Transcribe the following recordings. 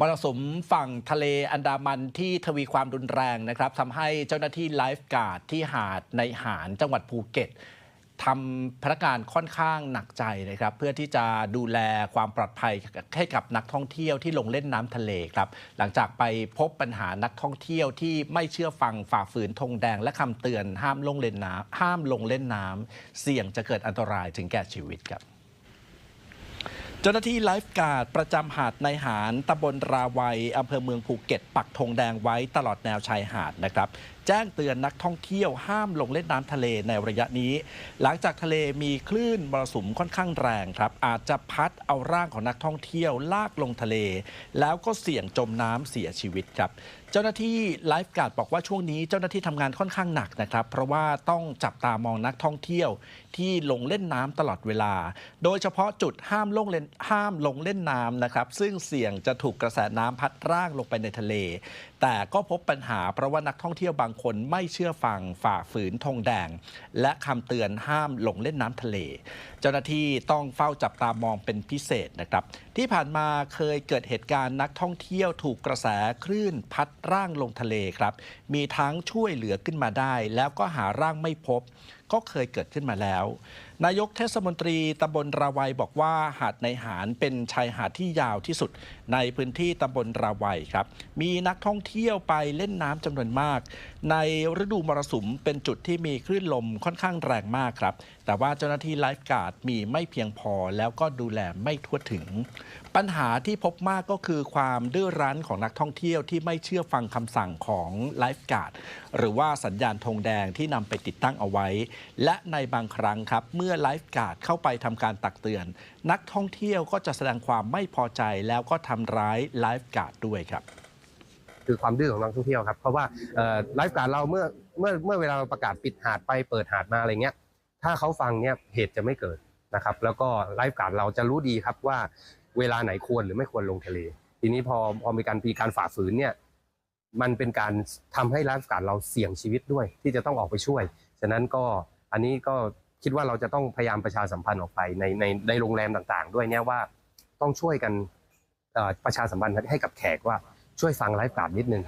มรสุมฝั่งทะเลอันดามันที่ทวีความรุนแรงนะครับทำให้เจ้าหน้าที่ไลฟ์การ์ดที่หาดในหารจังหวัดภูเก็ตทำพนักงานค่อนข้างหนักใจนะครับ เพื่อที่จะดูแลความปลอดภัยให้กับนักท่องเที่ยวที่ลงเล่นน้ำทะเลครับ หลังจากไปพบปัญหานักท่องเที่ยวที่ไม่เชื่อฟังฝ่าฝืนธงแดงและคำเตือนห้ามลงเล่นน้ำห้ามลงเล่นน้ำเสี่ยงจะเกิดอันตรายถึงแก่ชีวิตครับ เจ้าหน้าที่ไลฟ์การ์ดประจำหาดในหารตำบลราวัยอำเภอเมืองภูเก็ต ปักธงแดงไว้ตลอดแนวชายหาดนะครับ จ้งเตือนนักท่องเที่ยวห้ามลงเล่นน้ำทะเลในระยะนี้ หลังจากทะเลมีคลื่นมรสุมค่อนข้างแรงครับ อาจจะพัดเอาร่างของนักท่องเที่ยวลากลงทะเล แล้วก็เสี่ยงจมน้ำเสียชีวิตครับเจ้าหน้าที่ไลฟ์การ์ดบอกว่าช่วงนี้เจ้าหน้าที่ทำงานค่อนข้างหนักนะครับ เพราะว่าต้องจับตามองนักท่องเที่ยวที่ลงเล่นน้ำตลอดเวลา โดยเฉพาะจุดห้ามลงเล่นห้ามลงเล่นน้ำนะครับ ซึ่งเสี่ยงจะถูกกระแสน้ำพัดร่างลงไปในทะเล แต่ก็พบปัญหาเพราะว่านักท่องเที่ยวบางคนไม่เชื่อฟังฝ่าฝืนธงแดง และคำเตือนห้ามลงเล่นน้ำทะเล เจ้าหน้าที่ต้องเฝ้าจับตามองเป็นพิเศษนะครับ ที่ผ่านมาเคยเกิดเหตุการณ์นักท่องเที่ยวถูกกระแสคลื่นพัดร่างลงทะเลครับ มีทั้งช่วยเหลือขึ้นมาได้ แล้วก็หาร่างไม่พบ ก็เคยเกิดขึ้นมาแล้ว นายกเทศมนตรีตำบลราวัยบอกว่าหาดในหารเป็นชายหาดที่ยาวที่สุด ในพื้นที่ตำบลราวัยครับ มีนักท่องเที่ยวไปเล่นน้ำจำนวนมาก ในฤดูมรสุมเป็นจุดที่มีคลื่นลมค่อนข้างแรงมากครับ แต่ว่าเจ้าหน้าที่ไลฟ์การ์ดมีไม่เพียงพอแล้วก็ดูแลไม่ทั่วถึงปัญหาที่พบมากก็คือความดื้อรั้นของนักท่องเที่ยวที่ไม่เชื่อฟังคำสั่งของไลฟ์การ์ดหรือว่าสัญญาณธงแดงที่นำไปติดตั้งเอาไว้ และในบางครั้งครับ เมื่อไลฟ์การ์ดเข้าไปทำการตักเตือน นักท่องเที่ยวก็จะแสดงความไม่พอใจแล้วก็ทำร้ายไลฟ์การ์ดด้วยครับคือความดื้อของนักท่องเที่ยวครับเพราะว่าไลฟ์การ์ดเราเมื่อเมื่อเมื่อเวลาเราประกาศปิดหาดไปเปิดหาดมาอะไรเงี้ยถ้าเขาฟังเนี่ยเหตุจะไม่เกิดนะครับแล้วก็ไลฟ์การ์ดเราจะรู้ดีครับว่า เวลาไหนควรหรือไม่ควรลงทะเล ทีนี้พอพอมีการปีการฝ่าฝืนเนี่ย มันเป็นการทำให้ไลฟ์การ์ดเราเสี่ยงชีวิตด้วย ที่จะต้องออกไปช่วย ฉะนั้นก็อันนี้ก็คิดว่าเราจะต้องพยายามประชาสัมพันธ์ออกไปในในในโรงแรมต่างๆ ด้วยเนี่ยว่าต้องช่วยกันประชาสัมพันธ์ให้กับแขกว่าช่วยฟังไลฟ์การ์ดนิดนึง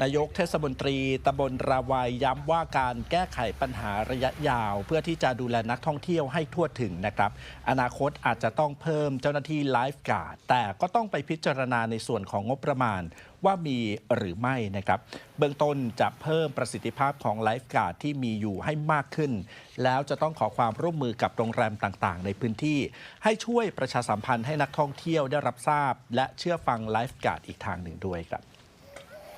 นายกเทศมนตรีตำบลราวัยย้ำว่าการแก้ไขปัญหาระยะยาว เพื่อที่จะดูแลนักท่องเที่ยวให้ทั่วถึงนะครับ อนาคตอาจจะต้องเพิ่มเจ้าหน้าที่ไลฟ์การ์ดแต่ก็ต้องไปพิจารณาในส่วนของงบประมาณว่ามีหรือไม่นะครับ เบื้องต้นจะเพิ่มประสิทธิภาพของไลฟ์การ์ดที่มีอยู่ให้มากขึ้น แล้วจะต้องขอความร่วมมือกับโรงแรมต่างๆ ในพื้นที่ ให้ช่วยประชาสัมพันธ์ให้นักท่องเที่ยวได้รับทราบ และเชื่อฟังไลฟ์การ์ดอีกทางหนึ่งด้วยครับ